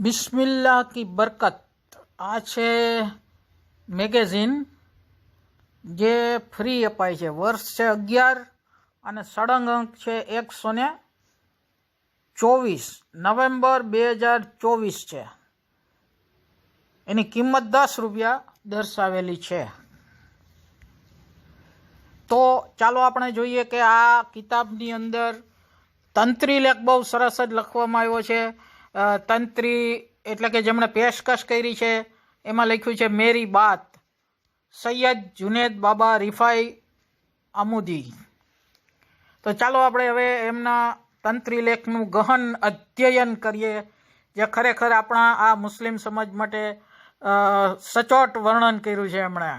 બિસ્મિલ્લાહ કી બરકત. આ છે મેગેઝિન જે ફ્રી અપાય છે. વર્ષ છે અગિયાર અને સળંગ અંક છે એકસો ને ચોવીસ. નવેમ્બર બે હજાર ચોવીસ છે. એની કિંમત દસ રૂપિયા દર્શાવેલી છે. તો ચાલો આપણે જોઈએ કે આ કિતાબની અંદર તંત્રી લેખ બહુ સરસ જ લખવામાં આવ્યો છે. તંત્રી એટલે કે જેમણે પેશકશ કરી છે, એમાં લખ્યું છે, મેરી બાત. સૈયદ જુનેદ બાબા રિફાઈ અમુદી તો ચાલો આપણે હવે એમના તંત્રી લેખનું ગહન અધ્યયન કરીએ, જે ખરેખર આપણા આ મુસ્લિમ સમાજ માટે સચોટ વર્ણન કર્યું છે એમણે.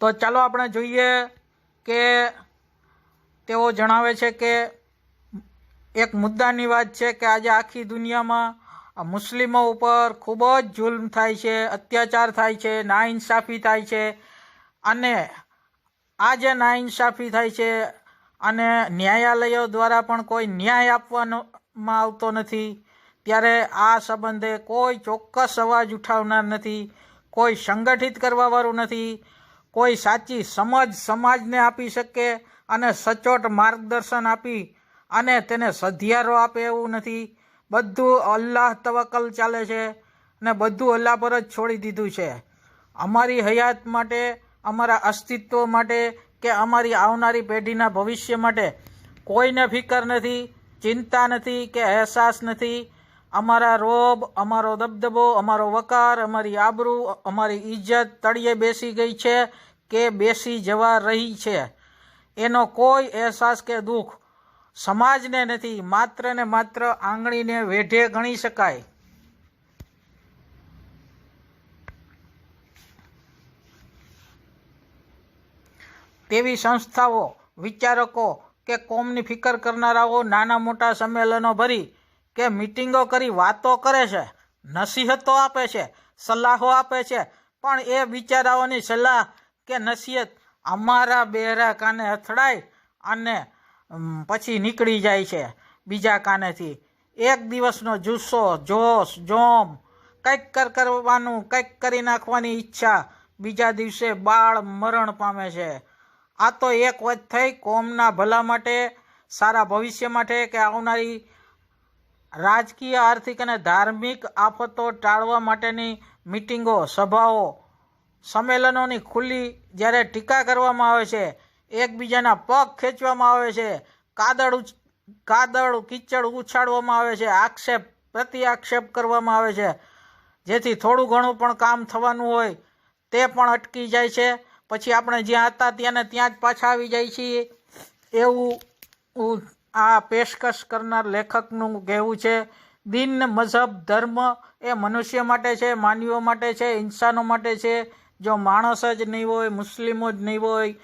તો ચાલો આપણે જોઈએ કે તેઓ જણાવે છે કે એક મુદ્દાની વાત છે કે આજે આખી દુનિયામાં મુસ્લિમો ઉપર ખૂબ જ જુલ્મ થાય છે, અત્યાચાર થાય છે, નાઇન્સાફી થાય છે અને આ જે નાઇન્સાફી થાય છે અને ન્યાયાલયો દ્વારા પણ કોઈ ન્યાય આપવામાં આવતો નથી. ત્યારે આ સંબંધે કોઈ ચોક્કસ અવાજ ઉઠાવનાર નથી, કોઈ સંગઠિત કરવાવાળું નથી, કોઈ સાચી સમજ સમાજને આપી શકે અને સચોટ માર્ગદર્શન આપી અને તેને સધિયારો આપે એવું નથી. બધું અલ્લાહ તવકલ ચાલે છે અને બધું અલ્લાહ પર જ છોડી દીધું છે. અમારી હયાત માટે, અમારા અસ્તિત્વ માટે કે અમારી આવનારી પેઢીના ભવિષ્ય માટે કોઈને ફિકર નથી, ચિંતા નથી કે અહેસાસ નથી. અમારા રોબ, અમારો દબદબો, અમારો વકાર, અમારી આબરૂ, અમારી ઇજ્જત તળિયે બેસી ગઈ છે કે બેસી જવા રહી છે. એનો કોઈ અહેસાસ કે દુઃખ સમાજને નથી, માત્ર ને માત્ર આંગળીને વેઢે ગણી શકાય. તેવી સંસ્થાઓ, વિચારકો કે કોમની ફિકર કરનારાઓ નાના મોટા સંમેલનો ભરી કે મિટિંગો કરી વાતો કરે છે, નસીહતો આપે છે, સલાહો આપે છે, પણ એ બિચારાઓની સલાહ કે નસીહત અમારા બેરા કાને અથડાય અને પછી નીકળી જાય છે બીજા કાનેથી. એક દિવસનો જુસ્સો, જોશ, જોમ, કંઈક કર, કરવાનું, કંઈક કરી નાખવાની ઈચ્છા બીજા દિવસે બાળ મરણ પામે છે. આ તો એક વચ થઈ કોમના ભલા માટે, સારા ભવિષ્ય માટે કે આવનારી રાજકીય, આર્થિક અને ધાર્મિક આફતો ટાળવા માટેની મિટિંગો, સભાઓ, સંમેલનોની ખુલ્લી જ્યારે ટીકા કરવામાં આવે છે એકબીજાના પગ ખેંચવામાં આવે છે. કાદળ કાદળ કીચડ ઉછાળવામાં આવે છે. આક્ષેપ પ્રતિ આક્ષેપ કરવામાં આવે છે. જેથી થોડું ઘણું પણ કામ થવાનું હોય તે પણ અટકી જાય છે. પછી આપણે જ્યાં હતા ત્યાંને ત્યાં જ પાછા આવી જાય છીએ. એવું આ પેશકશ કરનાર લેખકનું કહેવું છે, દિન મઝહબ ધર્મ એ મનુષ્ય માટે છે, માનવીઓ માટે છે, ઇન્સાનો માટે છે. જો માણસ જ નહીં હોય, મુસ્લિમો જ નહીં હોય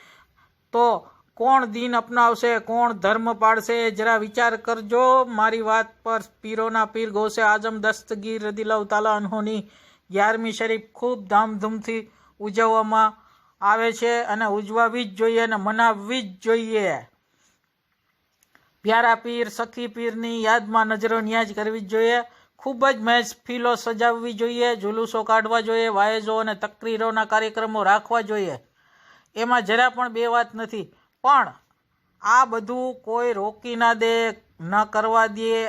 તો કોણ દિન અપનાવશે, કોણ ધર્મ પાળશે જરા વિચાર કરજો. મારી વાત પર પીરોના પીર ગોસે આઝમ દસ્તગીર રદીલાઉ તાલા અનહોની યારમી શરીફ ખૂબ ધામધૂમથી ઉજવવામાં આવે છે અને ઉજવાવી જ જોઈએ અને મનાવવી જ જોઈએ. પ્યારા પીર, સખી પીરની યાદમાં નજરો ન્યાજ કરવી જ જોઈએ. ખૂબ જ મહેફિલો સજાવવી જોઈએ, જુલુસો કાઢવા જોઈએ, વાયજો અને તકરીરોના કાર્યક્રમો રાખવા જોઈએ. એમાં જરા પણ બે વાત નથી. પણ આ બધું કોઈ રોકી ના દે, ન કરવા દે,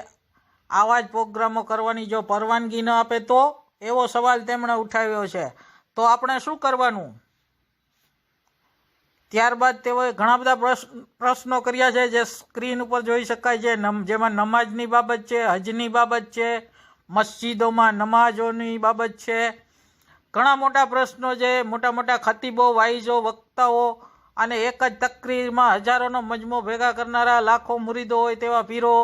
આવા જ પ્રોગ્રામો કરવાની જો પરવાનગી ન આપે તો એવો સવાલ તેમણે ઉઠાવ્યો છે. તો આપણે શું કરવાનું? ત્યારબાદ તેઓએ ઘણા બધા પ્રશ્ન કર્યા છે જે સ્ક્રીન ઉપર જોઈ શકાય છે. જેમાં નમાજની બાબત છે, હજની બાબત છે, મસ્જિદોમાં નમાજોની બાબત છે ઘણા મોટા પ્રશ્નો છે, મોટા મોટા ખતીબો વાઈજો વક્તાઓ અને એક જ તકરીરમાં હજારોનો મજમો ભેગા કરનારા લાખો મુરીદો હોય તેવા પીરો,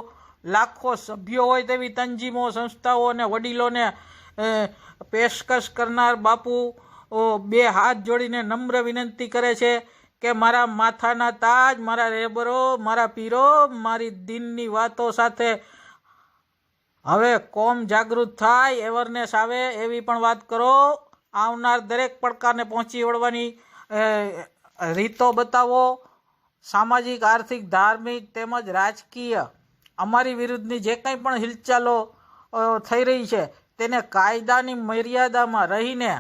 લાખો સભ્યો હોય તેવી તંજીમો, સંસ્થાઓ અને વડીલોને પેશકશ કરનાર બાપુ બે હાથ જોડીને નમ્ર વિનંતી કરે છે કે મારા માથાના તાજ, મારા રેબરો, મારા પીરો, મારી દિનની વાતો સાથે હવે કોમ જાગૃત થાય, એવરનેસ આવે એવી પણ વાત કરો. આવનાર દરેક પડકારને પહોંચી વળવાની રીતો બતાવો. સામાજિક, આર્થિક, ધાર્મિક તેમજ રાજકીય અમારી વિરુદ્ધની જે કંઈ પણ હિલચાલો થઈ રહી છે, તેને કાયદાની મર્યાદામાં રહીને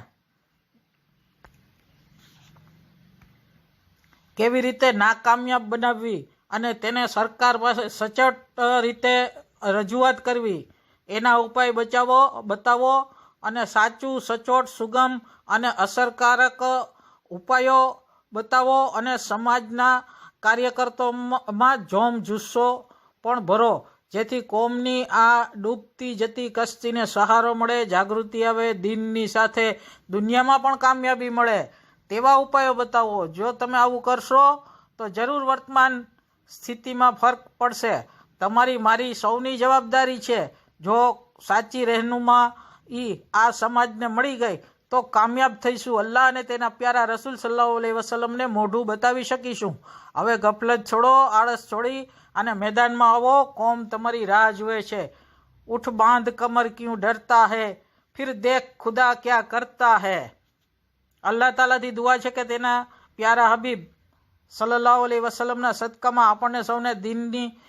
કેવી રીતે નાકામયાબ બનાવવી અને તેને સરકાર પાસે સચોટ રીતે રજૂઆત કરવી, એના ઉપાય બચાવો, બતાવો. અને સાચું, સચોટ, સુગમ અને અસરકારક ઉપાયો બતાવો અને સમાજના કાર્યકર્તાઓમાં જોમ, જુસ્સો પણ ભરો. જેથી કોમની આ ડૂબતી જતી કશ્તીને સહારો મળે, જાગૃતિ આવે, દિનની સાથે દુનિયામાં પણ કામયાબી મળે. તેવા ઉપાયો બતાવો. જો તમે આવું કરશો, તો જરૂર વર્તમાન સ્થિતિમાં ફરક પડશે. તમારી મારી સૌની જવાબદારી છે. જો સાચી રહેનુમા ઈ આ સમાજને મળી ગઈ, તો કામયાબ થઈશું. અલ્લાહ અને તેના પ્યારા રસૂલ સલ્લાહ અલૈહિ વસલમને મોઢું બતાવી શકીશું. હવે ગફલત છોડો, આળસ છોડી અને મેદાનમાં આવો. કોમ તમારી રાહ જુએ છે. ઉઠ બાંધ કમર ક્યું ડરતા હે? ફિર દેખ ખુદા ક્યાં કરતા હૈ? અલ્લાહ તાલાથી દુઆ છે કે તેના પ્યારા હબીબ સલ્લાહ અલી વસલમના સદકામાં આપણને સૌને દિનની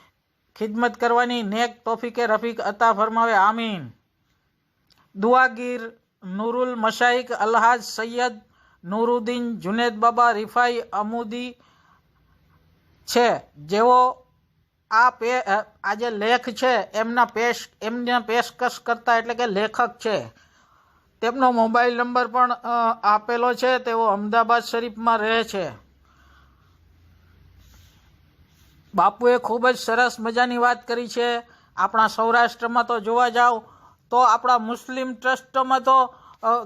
ખિદમત કરવાની નેક તોફીકે રફીક અતા ફરમાવે. આમીન. દુઆગીર, નૂરુલ મશાઈક અલ્હાજ સૈયદ, નુરુદ્દીન, જુનેદ બાબા, રિફાઈ અમુદી છે. જેઓ આ પે આ જે લેખ છે, એમના પેશ, એમના પેશકશ કરતા એટલે કે લેખક છે. તેમનો મોબાઈલ નંબર પણ આપેલો છે. તેઓ અમદાવાદ શરીફમાં રહે છે. બાપુએ ખૂબ જ સરસ મજાની વાત કરી છે. આપણા સૌરાષ્ટ્રમાં તો જોવા જાવ તો આપણા મુસ્લિમ ટ્રસ્ટમાં તો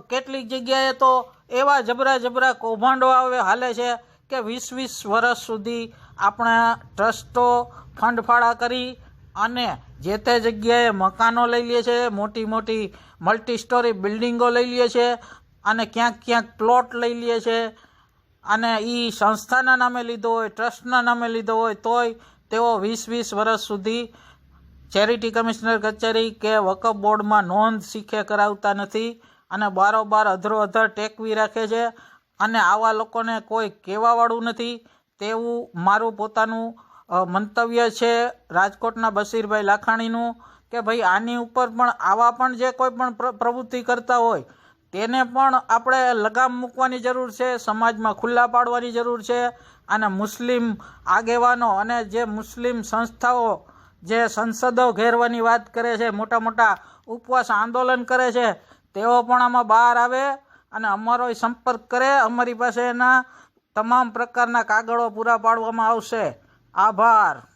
કેટલીક જગ્યાએ તો એવા જબરા જબરા કૌભાંડો આવે, હાલે છે કે વીસ વીસ વર્ષ સુધી આપણા ટ્રસ્ટો ફંડફાળા કરી અને જે તે જગ્યાએ મકાનો લઈ લે છે મોટી મોટી મલ્ટી સ્ટોરી બિલ્ડિંગો લઈ લે છે અને ક્યાંક ક્યાંક પ્લોટ લઈ લે છે અને એ સંસ્થાના નામે લીધો હોય, ટ્રસ્ટના નામે લીધો હોય, તોય તેઓ વીસ વીસ વર્ષ સુધી ચેરિટી કમિશનર કચેરી કે વકફ બોર્ડમાં નોંધ શીખે કરાવતા નથી અને બારોબાર અધરો અધર ટેકવી રાખે છે અને આવા લોકોને કોઈ કહેવાવાળું નથી તેવું મારું પોતાનું મંતવ્ય છે રાજકોટના બશીરભાઈ લાખાણીનું કે ભાઈ આની ઉપર પણ આવા પણ જે કોઈ પણ પ્રવૃત્તિ કરતા હોય તેને પણ આપણે લગામ મૂકવાની જરૂર છે, સમાજમાં ખુલ્લા પાડવાની જરૂર છે અને મુસ્લિમ આગેવાનો અને જે મુસ્લિમ સંસ્થાઓ જે સંસદો ઘેરવાની વાત કરે છે મોટા મોટા ઉપવાસ આંદોલન કરે છે, તેઓ પણ આમાં બહાર આવે અને અમારો સંપર્ક કરે. અમારી પાસે એના તમામ પ્રકારના કાગળો પૂરા પાડવામાં આવશે. આભાર.